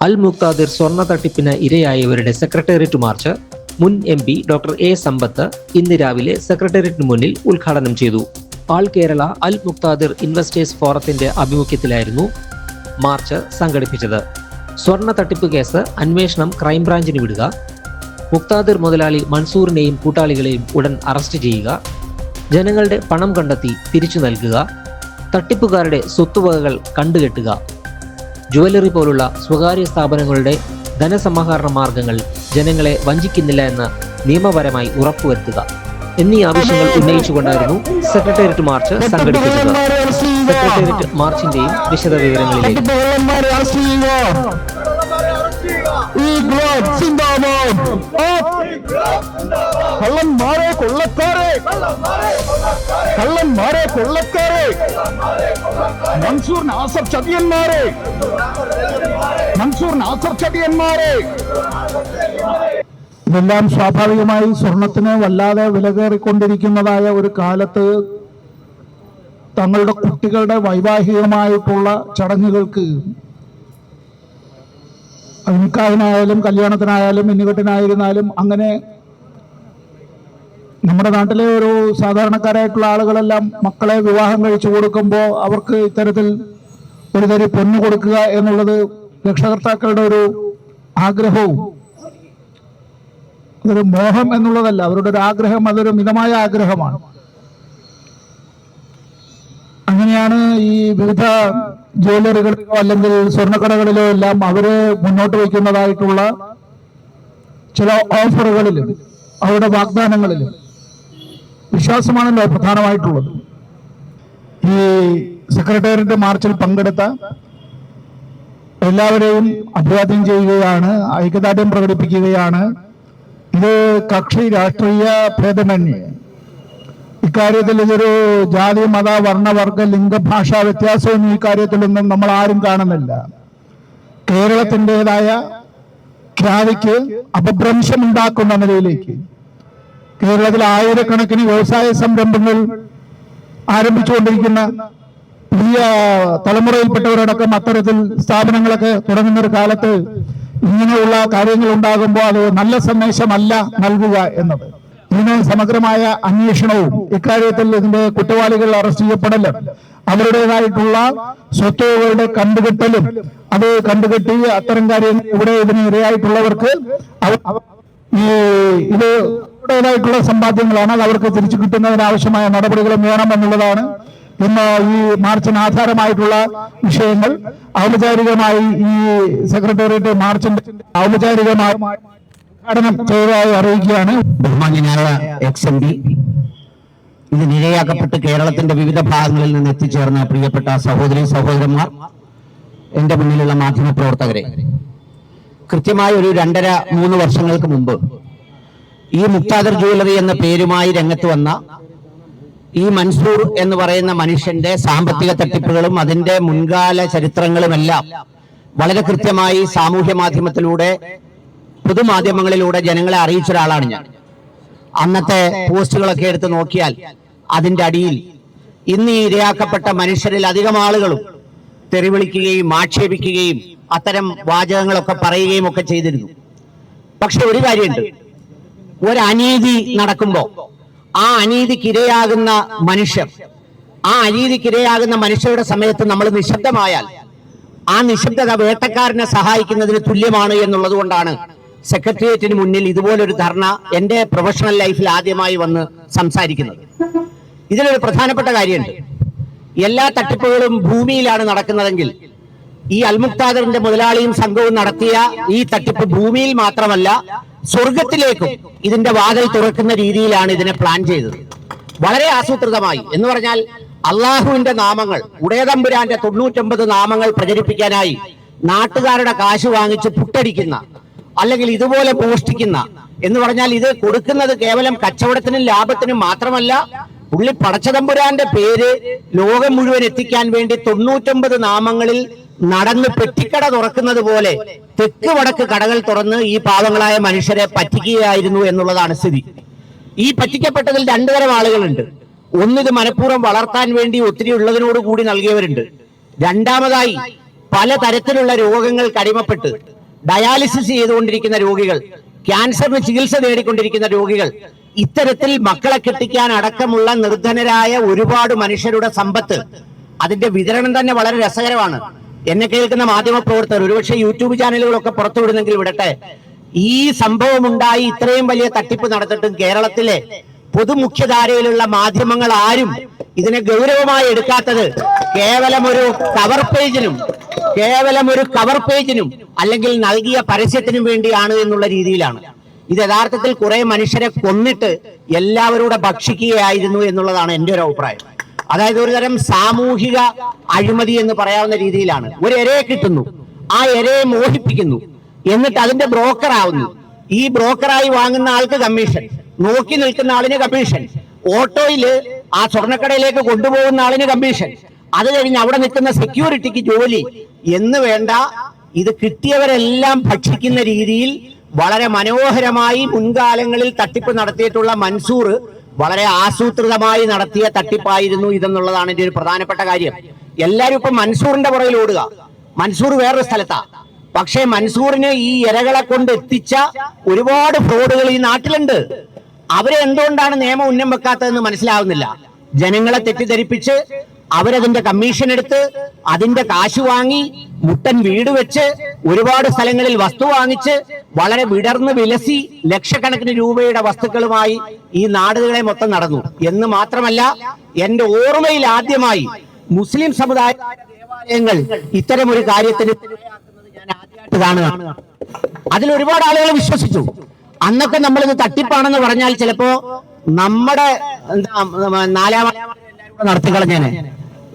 അൽ മുക്താദിർ സ്വർണ തട്ടിപ്പിന് ഇരയായവരുടെ സെക്രട്ടേറിയറ്റ് മാർച്ച് മുൻ M P doctor A Sampath ഇന്ന് രാവിലെ സെക്രട്ടേറിയറ്റിന് മുന്നിൽ ഉദ്ഘാടനം ചെയ്തു. ആൾ കേരള അൽ മുക്താദിർ ഇൻവെസ്റ്റേഴ്സ് ഫോറത്തിന്റെ ആഭിമുഖ്യത്തിലായിരുന്നു മാർച്ച് സംഘടിപ്പിച്ചത്. സ്വർണ തട്ടിപ്പ് കേസ് അന്വേഷണം ക്രൈംബ്രാഞ്ചിന് വിടുക. മുക്താദിർ മുതലാളി മൻസൂറിനെയും കൂട്ടാളികളെയും ഉടൻ അറസ്റ്റ് ചെയ്യുക. ജനങ്ങളുടെ പണം കണ്ടെത്തി തിരിച്ചു നൽകുക. തട്ടിപ്പുകാരുടെ സ്വത്തുവകകൾ കണ്ടുകെട്ടുക. ജുവലറി പോലുള്ള സ്വകാര്യ സ്ഥാപനങ്ങളുടെ ധനസമാഹരണ മാർഗങ്ങൾ ജനങ്ങളെ വഞ്ചിക്കുന്നില്ല എന്ന് നിയമപരമായി ഉറപ്പുവരുത്തുക. എന്നീ ആവശ്യങ്ങൾ ഉന്നയിച്ചുകൊണ്ടായിരുന്നു സെക്രട്ടേറിയറ്റ് മാർച്ച് സംഘടിപ്പിച്ചത്. സെക്രട്ടേറിയറ്റ് മാർച്ചിന്റെയും വിശദ വിവരങ്ങളിലേക്ക് കള്ളന്മാരെ കൊള്ളക്കാരെ കള്ളന്മാരെ കൊള്ളക്കാരെ മൻസൂർ നാസർ ചതിയന്മാരെ മൻസൂർ നാസർ ചതിയന്മാരെ ഇതെല്ലാം സ്വാഭാവികമായി സ്വർണത്തിന് വല്ലാതെ വില കയറിക്കൊണ്ടിരിക്കുന്നതായ ഒരു കാലത്ത് തങ്ങളുടെ കുട്ടികളുടെ വൈവാഹികമായിട്ടുള്ള ചടങ്ങുകൾക്ക് നിക്കാഹിനായാലും കല്യാണത്തിനായാലും മിന്നുകെട്ടിനായിരുന്നാലും അങ്ങനെ നമ്മുടെ നാട്ടിലെ ഒരു സാധാരണക്കാരായിട്ടുള്ള ആളുകളെല്ലാം മക്കളെ വിവാഹം കഴിച്ചു കൊടുക്കുമ്പോൾ അവർക്ക് ഇത്തരത്തിൽ ഒരു തരി പൊന്നു കൊടുക്കുക എന്നുള്ളത് രക്ഷകർത്താക്കളുടെ ഒരു ആഗ്രഹവും. അതൊരു മോഹം എന്നുള്ളതല്ല അവരുടെ ഒരു ആഗ്രഹം അതൊരു മിതമായ ആഗ്രഹമാണ്. അങ്ങനെയാണ് ഈ വിവിധ ജ്വല്ലറികളിലോ അല്ലെങ്കിൽ സ്വർണക്കടകളിലോ എല്ലാം അവർ മുന്നോട്ട് വയ്ക്കുന്നതായിട്ടുള്ള ചില ഓഫറുകളിലും അവരുടെ വാഗ്ദാനങ്ങളിലും വിശ്വാസമാണല്ലോ പ്രധാനമായിട്ടുള്ളത്. ഈ സെക്രട്ടേറിയറ്റ് മാർച്ചിൽ പങ്കെടുത്ത എല്ലാവരെയും അഭിവാദ്യം ചെയ്യുകയാണ് ഐക്യദാർഢ്യം പ്രകടിപ്പിക്കുകയാണ്. ഇത് കക്ഷി രാഷ്ട്രീയ ഭേദമന്യേ. ഇക്കാര്യത്തിൽ ഇതൊരു ജാതി മത വർണവർഗ ലിംഗഭാഷാ വ്യത്യാസമൊന്നും ഈ കാര്യത്തിലൊന്നും നമ്മൾ ആരും കാണുന്നില്ല. കേരളത്തിന്റെതായ ഖ്യാതിക്ക് അപഭ്രംശമുണ്ടാക്കുന്ന നിലയിലേക്ക്. കേരളത്തിൽ ആയിരക്കണക്കിന് വ്യവസായ സംരംഭങ്ങൾ ആരംഭിച്ചുകൊണ്ടിരിക്കുന്ന പുതിയ തലമുറയിൽപ്പെട്ടവരടക്കം അത്തരത്തിൽ സ്ഥാപനങ്ങളൊക്കെ തുടങ്ങുന്ന ഒരു കാലത്ത് ഇങ്ങനെയുള്ള കാര്യങ്ങൾ ഉണ്ടാകുമ്പോൾ അത് നല്ല സന്ദേശമല്ല നൽകുക എന്നത്. ഇതിന് സമഗ്രമായ അന്വേഷണവും ഇക്കാര്യത്തിൽ ഇതിന്റെ കുറ്റവാളികൾ അറസ്റ്റ് ചെയ്യപ്പെടലും അവരുടേതായിട്ടുള്ള സ്വത്തുകളുടെ കണ്ടുകെട്ടലും അത് കണ്ടുകെട്ടി അത്തരം കാര്യങ്ങൾ ഇവിടെ ഇതിന് ഇരയായിട്ടുള്ളവർക്ക് ഈ ഇത് അവരുടേതായിട്ടുള്ള സമ്പാദ്യങ്ങളാണ്. അത് അവർക്ക് തിരിച്ചു കിട്ടുന്നതിന് ആവശ്യമായ നടപടികളും വേണം എന്നുള്ളതാണ് ഇന്ന് ഈ മാർച്ചിന് ആധാരമായിട്ടുള്ള വിഷയങ്ങൾ. ഔപചാരികമായി ഈ സെക്രട്ടേറിയറ്റ് മാർച്ചിന്റെ ഔപചാരികമായി ഉദ്ഘാടനം ചെയ്തതായി അറിയിക്കുകയാണ്. ബഹുമാന്യനായ എക്സ് എം പി ഇതിനിരയാക്കപ്പെട്ട് കേരളത്തിന്റെ വിവിധ ഭാഗങ്ങളിൽ നിന്ന് എത്തിച്ചേർന്ന പ്രിയപ്പെട്ട സഹോദരി സഹോദരന്മാർ എന്റെ മുന്നിലുള്ള മാധ്യമ പ്രവർത്തകരെ. കൃത്യമായ ഒരു രണ്ടര മൂന്ന് വർഷങ്ങൾക്ക് മുമ്പ് ഈ മുക്താദർ ജ്വല്ലറി എന്ന പേരുമായി രംഗത്ത് വന്ന ഈ മൻസൂർ എന്ന് പറയുന്ന മനുഷ്യന്റെ സാമ്പത്തിക തട്ടിപ്പുകളും അതിന്റെ മുൻകാല ചരിത്രങ്ങളുമെല്ലാം വളരെ കൃത്യമായി സാമൂഹ്യ മാധ്യമത്തിലൂടെ പൊതുമാധ്യമങ്ങളിലൂടെ ജനങ്ങളെ അറിയിച്ച ഒരാളാണ് ഞാൻ. അന്നത്തെ പോസ്റ്റുകളൊക്കെ എടുത്ത് നോക്കിയാൽ അതിന്റെ അടിയിൽ ഇന്ന് ഈ ഇരയാക്കപ്പെട്ട മനുഷ്യരിൽ അധികം ആളുകളും തെറിവിളിക്കുകയും ആക്ഷേപിക്കുകയും അത്തരം വാചകങ്ങളൊക്കെ പറയുകയും ഒക്കെ ചെയ്തിരുന്നു. പക്ഷെ ഒരു കാര്യമുണ്ട്. ഒരു അനീതി നടക്കുമ്പോ ആ അനീതിക്കിരയാകുന്ന മനുഷ്യർ ആ അനീതിക്കിരയാകുന്ന മനുഷ്യരുടെ സമയത്ത് നമ്മൾ നിശബ്ദമായാൽ ആ നിശബ്ദത വേട്ടക്കാരനെ സഹായിക്കുന്നതിന് തുല്യമാണ് എന്നുള്ളത് കൊണ്ടാണ് സെക്രട്ടേറിയറ്റിന് മുന്നിൽ ഇതുപോലൊരു ധർണ എന്റെ പ്രൊഫഷണൽ ലൈഫിൽ ആദ്യമായി വന്ന് സംസാരിക്കുന്നത്. ഇതിലൊരു പ്രധാനപ്പെട്ട കാര്യമുണ്ട്. എല്ലാ തട്ടിപ്പുകളും ഭൂമിയിലാണ് നടക്കുന്നതെങ്കിൽ ഈ അൽമുക്താദറിന്റെ മുതലാളിയും സംഘവും നടത്തിയ ഈ തട്ടിപ്പ് ഭൂമിയിൽ മാത്രമല്ല സ്വർഗത്തിലേക്കും ഇതിന്റെ വാതിൽ തുറക്കുന്ന രീതിയിലാണ് ഇതിനെ പ്ലാൻ ചെയ്തത്. വളരെ ആസൂത്രിതമായി. എന്ന് പറഞ്ഞാൽ അള്ളാഹുവിന്റെ നാമങ്ങൾ ഉടയതമ്പുരാന്റെ തൊണ്ണൂറ്റൊമ്പത് നാമങ്ങൾ പ്രചരിപ്പിക്കാനായി നാട്ടുകാരുടെ കാശ് വാങ്ങിച്ച് പുട്ടടിക്കുന്ന അല്ലെങ്കിൽ ഇതുപോലെ പോഷ്ടിക്കുന്ന എന്ന് പറഞ്ഞാൽ ഇത് കൊടുക്കുന്നത് കേവലം കച്ചവടത്തിനും ലാഭത്തിനും മാത്രമല്ല പുള്ളി പടച്ചതമ്പുരാന്റെ പേര് ലോകം മുഴുവൻ എത്തിക്കാൻ വേണ്ടി തൊണ്ണൂറ്റൊമ്പത് നാമങ്ങളിൽ നടന്ന് പെട്ടിക്കട തുറക്കുന്നത് പോലെ തെക്ക് വടക്ക് കടകൾ തുറന്ന് ഈ പാവങ്ങളായ മനുഷ്യരെ പറ്റിക്കുകയായിരുന്നു എന്നുള്ളതാണ് സ്ഥിതി. ഈ പറ്റിക്കപ്പെട്ടതിൽ രണ്ടു തരം ആളുകളുണ്ട്. ഒന്നിത് മനഃപൂർവം വളർത്താൻ വേണ്ടി ഒത്തിരി ഉള്ളതിനോട് കൂടി നൽകിയവരുണ്ട്. രണ്ടാമതായി പല തരത്തിലുള്ള രോഗങ്ങൾ അടിമപ്പെട്ട് ഡയാലിസിസ് ചെയ്തുകൊണ്ടിരിക്കുന്ന രോഗികൾ ക്യാൻസറിന് ചികിത്സ നേടിക്കൊണ്ടിരിക്കുന്ന രോഗികൾ ഇത്തരത്തിൽ മക്കളെ കെട്ടിക്കാൻ അടക്കമുള്ള നിർധനരായ ഒരുപാട് മനുഷ്യരുടെ സമ്പത്ത് അതിന്റെ വിതരണം തന്നെ വളരെ രസകരമാണ്. എന്നെ കേൾക്കുന്ന മാധ്യമ പ്രവർത്തകർ ഒരുപക്ഷെ യൂട്യൂബ് ചാനലുകളൊക്കെ പുറത്തുവിടുന്നെങ്കിൽ വിടട്ടെ ഈ സംഭവം ഉണ്ടായി ഇത്രയും വലിയ തട്ടിപ്പ് നടത്തിട്ടും കേരളത്തിലെ പൊതുമുഖ്യധാരയിലുള്ള മാധ്യമങ്ങൾ ആരും ഇതിനെ ഗൗരവമായി എടുക്കാത്തത് കേവലം ഒരു കവർ പേജിനും കേവലം ഒരു കവർ പേജിനും അല്ലെങ്കിൽ നൽകിയ പരസ്യത്തിനും വേണ്ടിയാണ് എന്നുള്ള രീതിയിലാണ്. ഇത് യഥാർത്ഥത്തിൽ കുറെ മനുഷ്യരെ കൊന്നിട്ട് എല്ലാവരുടെ ഭക്ഷിക്കുകയായിരുന്നു എന്നുള്ളതാണ് എന്റെ ഒരു അഭിപ്രായം. അതായത് ഒരു തരം സാമൂഹിക അഴിമതി എന്ന് പറയാവുന്ന രീതിയിലാണ്. ഒരു ഇരയെ കിട്ടുന്നു. ആ ഇരയെ മോഹിപ്പിക്കുന്നു. എന്നിട്ട് അതിന്റെ ബ്രോക്കർ ആവുന്നു. ഈ ബ്രോക്കറായി വാങ്ങുന്ന ആൾക്ക് കമ്മീഷൻ നോക്കി നിൽക്കുന്ന ആളിന് കമ്മീഷൻ ഓട്ടോയിൽ ആ സ്വർണക്കടയിലേക്ക് കൊണ്ടുപോകുന്ന ആളിന് കമ്മീഷൻ അത് കഴിഞ്ഞ് അവിടെ നിൽക്കുന്ന സെക്യൂരിറ്റിക്ക് ജോലി. എന്ന് വേണ്ട ഇത് കിട്ടിയവരെല്ലാം ഭക്ഷിക്കുന്ന രീതിയിൽ വളരെ മനോഹരമായി മുൻകാലങ്ങളിൽ തട്ടിപ്പ് നടത്തിയിട്ടുള്ള മൻസൂർ വളരെ ആസൂത്രിതമായി നടത്തിയ തട്ടിപ്പായിരുന്നു ഇതെന്നുള്ളതാണ് എന്റെ ഒരു പ്രധാനപ്പെട്ട കാര്യം. എല്ലാവരും ഇപ്പൊ മൻസൂറിന്റെ പുറകിൽ ഓടുക. മൻസൂർ വേറൊരു സ്ഥലത്താ. പക്ഷേ മൻസൂറിന് ഈ ഇരകളെ കൊണ്ട് എത്തിച്ച ഒരുപാട് ഫ്രോഡുകൾ ഈ നാട്ടിലുണ്ട്. അവരെ എന്തുകൊണ്ടാണ് നിയമം ഉന്നം വെക്കാത്തതെന്ന് മനസ്സിലാവുന്നില്ല. ജനങ്ങളെ തെറ്റിദ്ധരിപ്പിച്ച് അവരതിന്റെ കമ്മീഷൻ എടുത്ത് അതിന്റെ കാശ് വാങ്ങി മുട്ടൻ വീട് വെച്ച് ഒരുപാട് സ്ഥലങ്ങളിൽ വസ്തു വാങ്ങിച്ച് വളരെ വിടർന്ന് വിലസി ലക്ഷക്കണക്കിന് രൂപയുടെ വസ്തുക്കളുമായി ഈ നാടുകളെ മൊത്തം നടന്നു. എന്ന് മാത്രമല്ല എന്റെ ഓർമ്മയിൽ ആദ്യമായി മുസ്ലിം സമുദായ ദേവാലയങ്ങൾ ഇത്തരം ഒരു കാര്യത്തിന് ഞാൻ ആദ്യമായിട്ട് കാണുകയാണ്. അതിൽ ഒരുപാട് ആളുകൾ വിശ്വസിച്ചു. അന്നൊക്കെ നമ്മളിത് തട്ടിപ്പാണെന്ന് പറഞ്ഞാൽ ചിലപ്പോ നമ്മുടെ എന്താ നാലാം നടത്തി കളഞ്ഞേനെ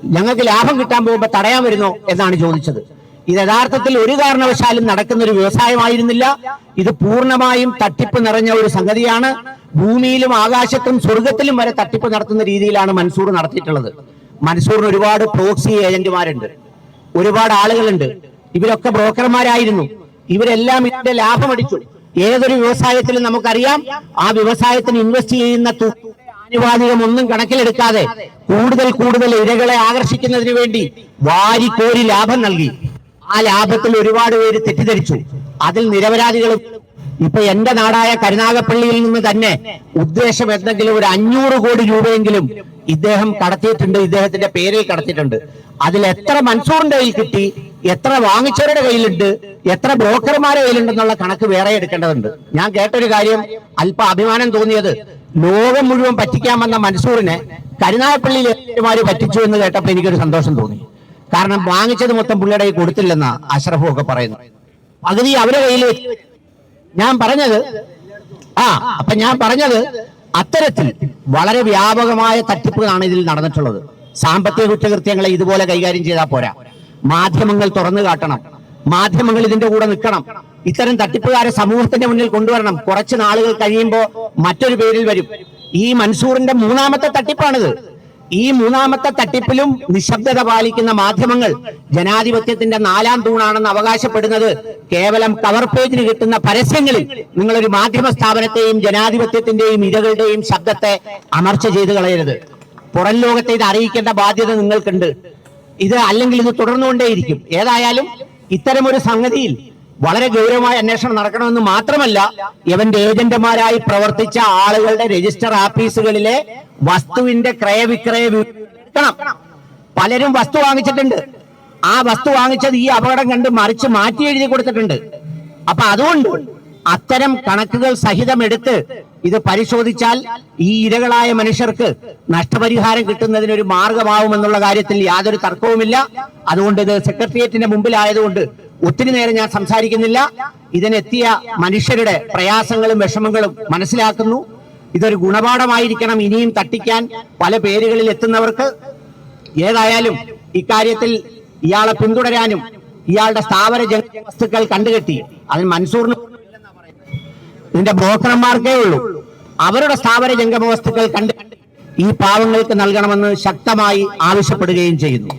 ഞങ്ങൾക്ക് ലാഭം കിട്ടാൻ പോകുമ്പോൾ തടയാൻ വരുന്നോ എന്നാണ് ചോദിച്ചത്. ഇത് യഥാർത്ഥത്തിൽ ഒരു കാരണവശാലും നടക്കുന്ന ഒരു വ്യവസായമായിരുന്നില്ല. ഇത് പൂർണമായും തട്ടിപ്പ് നിറഞ്ഞ ഒരു സംഗതിയാണ്. ഭൂമിയിലും ആകാശത്തും സ്വർഗത്തിലും വരെ തട്ടിപ്പ് നടത്തുന്ന രീതിയിലാണ് മൻസൂർ നടത്തിയിട്ടുള്ളത്. മൻസൂറിന് ഒരുപാട് പ്രോക്സി ഏജന്റുമാരുണ്ട്. ഒരുപാട് ആളുകളുണ്ട്. ഇവരൊക്കെ ബ്രോക്കർമാരായിരുന്നു. ഇവരെല്ലാം ഇതിന്റെ ലാഭമടിച്ചു. ഏതൊരു വ്യവസായത്തിലും നമുക്കറിയാം ആ വ്യവസായത്തിന് ഇൻവെസ്റ്റ് ചെയ്യുന്ന തുക ആനുപാതികം ഒന്നും കണക്കിലെടുക്കാതെ കൂടുതൽ കൂടുതൽ ഇരകളെ ആകർഷിക്കുന്നതിന് വേണ്ടി വാരിക്കോരി ലാഭം നൽകി. ആ ലാഭത്തിൽ ഒരുപാട് പേര് തെറ്റിദ്ധരിച്ചു. അതിൽ നിരപരാധികളും ഇപ്പൊ എന്റെ നാടായ കരുനാഗപ്പള്ളിയിൽ നിന്ന് തന്നെ ഉദ്ദേശം എന്തെങ്കിലും ഒരു അഞ്ഞൂറ് കോടി രൂപയെങ്കിലും ഇദ്ദേഹം കടത്തിയിട്ടുണ്ട് ഇദ്ദേഹത്തിന്റെ പേരിൽ കടത്തിയിട്ടുണ്ട്. അതിൽ എത്ര മൻസൂറിന്റെ കയ്യിൽ കിട്ടി എത്ര വാങ്ങിച്ചവരുടെ കയ്യിലുണ്ട് എത്ര ബ്രോക്കർമാരുടെ കയ്യിലുണ്ടെന്നുള്ള കണക്ക് വേറെ എടുക്കേണ്ടതുണ്ട്. ഞാൻ കേട്ടൊരു കാര്യം അല്പ അഭിമാനം തോന്നിയത് ലോകം മുഴുവൻ പറ്റിക്കാൻ വന്ന മൻസൂറിനെ കരുനാഗപ്പള്ളിയിലെ പറ്റിച്ചു എന്ന് കേട്ടപ്പോൾ എനിക്കൊരു സന്തോഷം തോന്നി. കാരണം വാങ്ങിച്ചത് മൊത്തം പുള്ളിയുടെ കയ്യിൽ കൊടുത്തില്ലെന്ന അഷ്റഫും ഒക്കെ പറയുന്നു പകുതി അവരെ കയ്യിൽ ഞാൻ പറഞ്ഞത് ആ അപ്പൊ ഞാൻ പറഞ്ഞത് അത്തരത്തിൽ വളരെ വ്യാപകമായ തട്ടിപ്പുകളാണ് ഇതിൽ നടന്നിട്ടുള്ളത്. സാമ്പത്തിക കുറ്റകൃത്യങ്ങളെ ഇതുപോലെ കൈകാര്യം ചെയ്താൽ പോരാ. മാധ്യമങ്ങൾ തുറന്നു കാട്ടണം. മാധ്യമങ്ങൾ ഇതിന്റെ കൂടെ നിൽക്കണം. ഇത്തരം തട്ടിപ്പുകാരെ സമൂഹത്തിന്റെ മുന്നിൽ കൊണ്ടുവരണം. കുറച്ച് നാളുകൾ കഴിയുമ്പോൾ മറ്റൊരു പേരിൽ വരും. ഈ മൻസൂറിന്റെ മൂന്നാമത്തെ തട്ടിപ്പാണിത്. ഈ മൂന്നാമത്തെ തട്ടിപ്പിലും നിശബ്ദത പാലിക്കുന്ന മാധ്യമങ്ങൾ ജനാധിപത്യത്തിന്റെ നാലാം തൂണാണെന്ന് അവകാശപ്പെടുന്നത് കേവലം കവർ പേജിന് കിട്ടുന്ന പരസ്യങ്ങളിൽ നിങ്ങളൊരു മാധ്യമ സ്ഥാപനത്തെയും ജനാധിപത്യത്തിന്റെയും ഇരകളുടെയും ശബ്ദത്തെ അമർച്ച ചെയ്ത് കളയരുത്. പുറം ലോകത്തെ ഇത് അറിയിക്കേണ്ട ബാധ്യത നിങ്ങൾക്കുണ്ട്. ഇത് അല്ലെങ്കിൽ ഇത് തുടർന്നുകൊണ്ടേയിരിക്കും. ഏതായാലും ഇത്തരം ഒരു സംഗതിയിൽ വളരെ ഗൗരവമായ അന്വേഷണം നടക്കണമെന്ന് മാത്രമല്ല ഇവന്റെ ഏജന്റുമാരായി പ്രവർത്തിച്ച ആളുകളുടെ രജിസ്റ്റർ ആഫീസുകളിലെ വസ്തുവിന്റെ ക്രയവിക്രയ വിൽക്കണം പലരും വസ്തു വാങ്ങിച്ചിട്ടുണ്ട്. ആ വസ്തു വാങ്ങിച്ചത് ഈ അപകടം കണ്ട് മറിച്ച് മാറ്റി എഴുതി കൊടുത്തിട്ടുണ്ട്. അപ്പൊ അതുകൊണ്ട് അത്തരം കണക്കുകൾ സഹിതം എടുത്ത് ഇത് പരിശോധിച്ചാൽ ഈ ഇരകളായ മനുഷ്യർക്ക് നഷ്ടപരിഹാരം കിട്ടുന്നതിന് ഒരു മാർഗമാവുമെന്നുള്ള കാര്യത്തിൽ യാതൊരു തർക്കവുമില്ല. അതുകൊണ്ട് ഇത് സെക്രട്ടേറിയറ്റിന്റെ മുമ്പിലായതുകൊണ്ട് ഒത്തിരി നേരം ഞാൻ സംസാരിക്കുന്നില്ല. ഇതിനെത്തിയ മനുഷ്യരുടെ പ്രയാസങ്ങളും വിഷമങ്ങളും മനസ്സിലാക്കുന്നു. ഇതൊരു ഗുണപാഠമായിരിക്കണം ഇനിയും തട്ടിക്കാൻ പല പേരുകളിൽ എത്തുന്നവർക്ക്. ഏതായാലും ഇക്കാര്യത്തിൽ ഇയാളെ പിന്തുടരാനും ഇയാളുടെ സ്ഥാവര വസ്തുക്കൾ കണ്ടുകെട്ടി. അതിന് മൻസൂറിന് ഇതിന്റെ ബ്രോക്കർമാർക്കേ ഉള്ളൂ. അവരുടെ സ്ഥാപന ജംഗമ വസ്തുക്കൾ കണ്ട് ഈ പാവങ്ങൾക്ക് നൽകണമെന്ന് ശക്തമായി ആവശ്യപ്പെടുകയും ചെയ്യുന്നു.